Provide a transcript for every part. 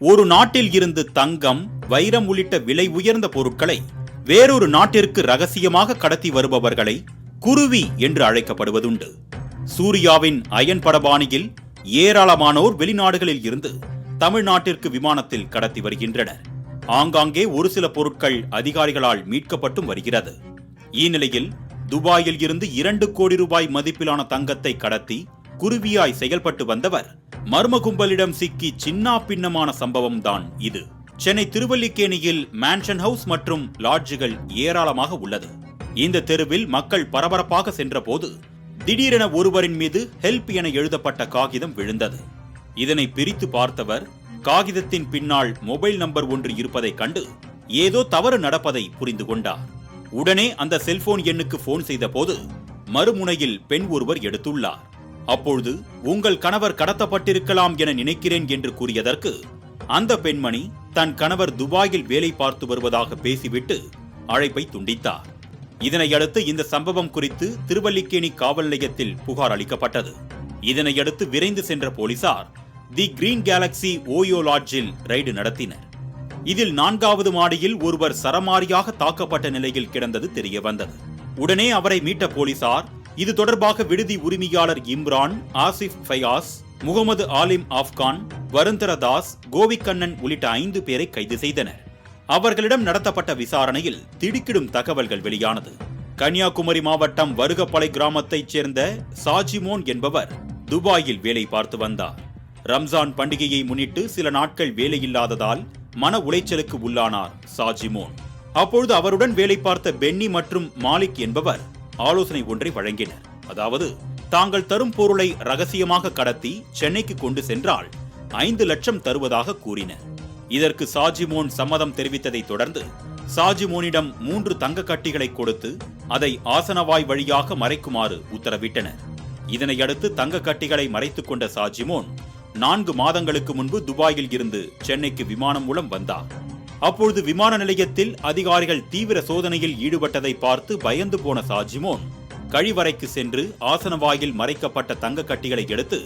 ஒரு நாட்டில் இருந்து தங்கம் வைரம் உள்ளிட்ட விலை உயர்ந்த பொருட்களை வேறொரு நாட்டிற்கு ரகசியமாக கடத்தி வருபவர்களை குருவி என்று அழைக்கப்படுவதுண்டு. சூர்யாவின் அயன் படபாணியில் ஏராளமானோர் வெளிநாடுகளில் இருந்து தமிழ்நாட்டிற்கு விமானத்தில் கடத்தி வருகின்றனர். ஆங்காங்கே ஒரு சில பொருட்கள் அதிகாரிகளால் மீட்கப்பட்டும் வருகிறது. இந்நிலையில் துபாயில் இருந்து இரண்டு கோடி ரூபாய் மதிப்பிலான தங்கத்தை கடத்தி குருவியாய் செயல்பட்டு வந்தவர் மர்ம கும்பலிடம் சிக்கி சின்னா பின்னமான சம்பவம் தான் இது. சென்னை திருவல்லிக்கேணியில் மேன்ஷன் ஹவுஸ் மற்றும் லாட்ஜுகள் ஏராளமாக உள்ளது. இந்த தெருவில் மக்கள் பரபரப்பாக சென்றபோது திடீரென ஒருவரின் மீது ஹெல்ப் என எழுதப்பட்ட காகிதம் விழுந்தது. இதனை பிரித்து பார்த்தவர் காகிதத்தின் பின்னால் மொபைல் நம்பர் ஒன்று இருப்பதைக் கண்டு ஏதோ தவறு நடப்பதை புரிந்து கொண்டார். உடனே அந்த செல்போன் எண்ணுக்கு போன் செய்தபோது மறுமுனையில் பெண் ஒருவர் எடுத்துள்ளார். அப்பொழுது உங்கள் கணவர் கடத்தப்பட்டிருக்கலாம் என நினைக்கிறேன் என்று கூறியதற்கு அந்த பெண்மணி தன் கணவர் துபாயில் வேலை பார்த்து வருவதாக பேசிவிட்டு அழைப்பை துண்டித்தார். இதனையடுத்து இந்த சம்பவம் குறித்து திருவல்லிக்கேணி காவல் நிலையத்தில் புகார் அளிக்கப்பட்டது. இதனையடுத்து விரைந்து சென்ற போலீசார் தி கிரீன் கேலக்ஸி ஓயோ லாட்ஜில் ரைடு நடத்தினர். இதில் நான்காவது மாடியில் ஒருவர் சரமாரியாக தாக்கப்பட்ட நிலையில் கிடந்தது தெரிய வந்தது உடனே அவரை மீட்ட போலீசார் இது தொடர்பாக விடுதி உரிமையாளர் இம்ரான் ஆசிப் ஃபயாஸ் முகமது ஆலிம் ஆப்கான் வருந்தர தாஸ் கோவிக்கண்ணன் உள்ளிட்ட ஐந்து பேரை கைது செய்தனர். அவர்களிடம் நடத்தப்பட்ட விசாரணையில் திடுக்கிடும் தகவல்கள் வெளியானது. கன்னியாகுமரி மாவட்டம் வருகப்பளை கிராமத்தைச் சேர்ந்த சாஜிமோன் என்பவர் துபாயில் வேலை பார்த்து வந்தார். ரம்ஜான் பண்டிகையை முன்னிட்டு சில நாட்கள் வேலையில்லாததால் மன உளைச்சலுக்கு உள்ளானார் சாஜிமோன். அப்பொழுது அவருடன் வேலை பார்த்த பென்னி மற்றும் மாலிக் என்பவர் ஆலோசனை ஒன்றை வழங்கினர். அதாவது தாங்கள் தரும் பொருளை ரகசியமாக கடத்தி சென்னைக்கு கொண்டு சென்றால் ஐந்து லட்சம் தருவதாக கூறினர். இதற்கு சாஜிமோன் சம்மதம் தெரிவித்ததை தொடர்ந்து சாஜிமோனிடம் மூன்று தங்க கட்டிகளை கொடுத்து அதை ஆசனவாய் வழியாக மறைக்குமாறு உத்தரவிட்டனர். இதனையடுத்து தங்க கட்டிகளை மறைத்துக் கொண்ட சாஜிமோன் நான்கு மாதங்களுக்கு முன்பு துபாயில் இருந்து சென்னைக்கு விமானம் மூலம் வந்தார். அப்பொழுது விமான நிலையத்தில் அதிகாரிகள் தீவிர சோதனையில் ஈடுபட்டதை பார்த்து பயந்து போன சாஜிமோன் கழிவறைக்கு சென்று ஆசனவாயில் மறைக்கப்பட்ட தங்க கட்டிகளை எடுத்து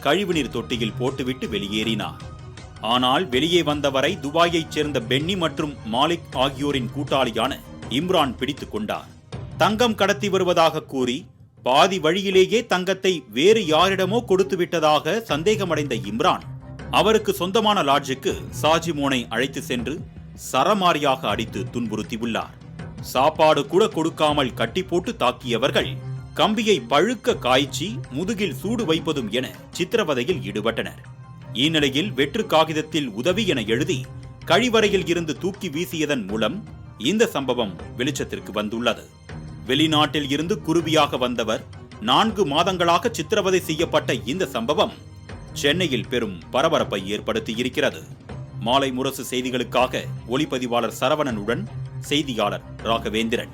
கழிவுநீர் தொட்டியில் போட்டுவிட்டு வெளியேறினார் ஆனால் வெளியே வந்தவரை துபாயைச் சேர்ந்த பென்னி மற்றும் மாலிக் ஆகியோரின் கூட்டாளியான இம்ரான் பிடித்துக் கொண்டார் தங்கம் கடத்தி வருவதாக கூறி பாதி வழியிலேயே தங்கத்தை வேறு யாரிடமோ கொடுத்து விட்டதாக சந்தேகமடைந்த இம்ரான் அவருக்கு சொந்தமான லாட்ஜுக்கு சாஜிமோனை அழைத்து சென்று சரமாரியாக அடித்து துன்புறுத்தியுள்ளார். சாப்பாடு கூட கொடுக்காமல் கட்டி போட்டு தாக்கியவர்கள் கம்பியை பழுக்க காய்ச்சி முதுகில் சூடு வைப்பதும் என சித்திரவதையில் ஈடுபட்டனர். இந்நிலையில் வெற்று காகிதத்தில் உதவி என எழுதி கழிவறையில் இருந்து தூக்கி வீசியதன் மூலம் இந்த சம்பவம் வெளிச்சத்திற்கு வந்துள்ளது. வெளிநாட்டில் இருந்து குருவியாக வந்தவர் நான்கு மாதங்களாக சித்திரவதை செய்யப்பட்ட இந்த சம்பவம் சென்னையில் பெரும் பரபரப்பை ஏற்படுத்தியிருக்கிறது. மாலை முரசு செய்திகளுக்காக ஒளிப்பதிவாளர் சரவணனுடன் செய்தியாளர் ராகவேந்திரன்.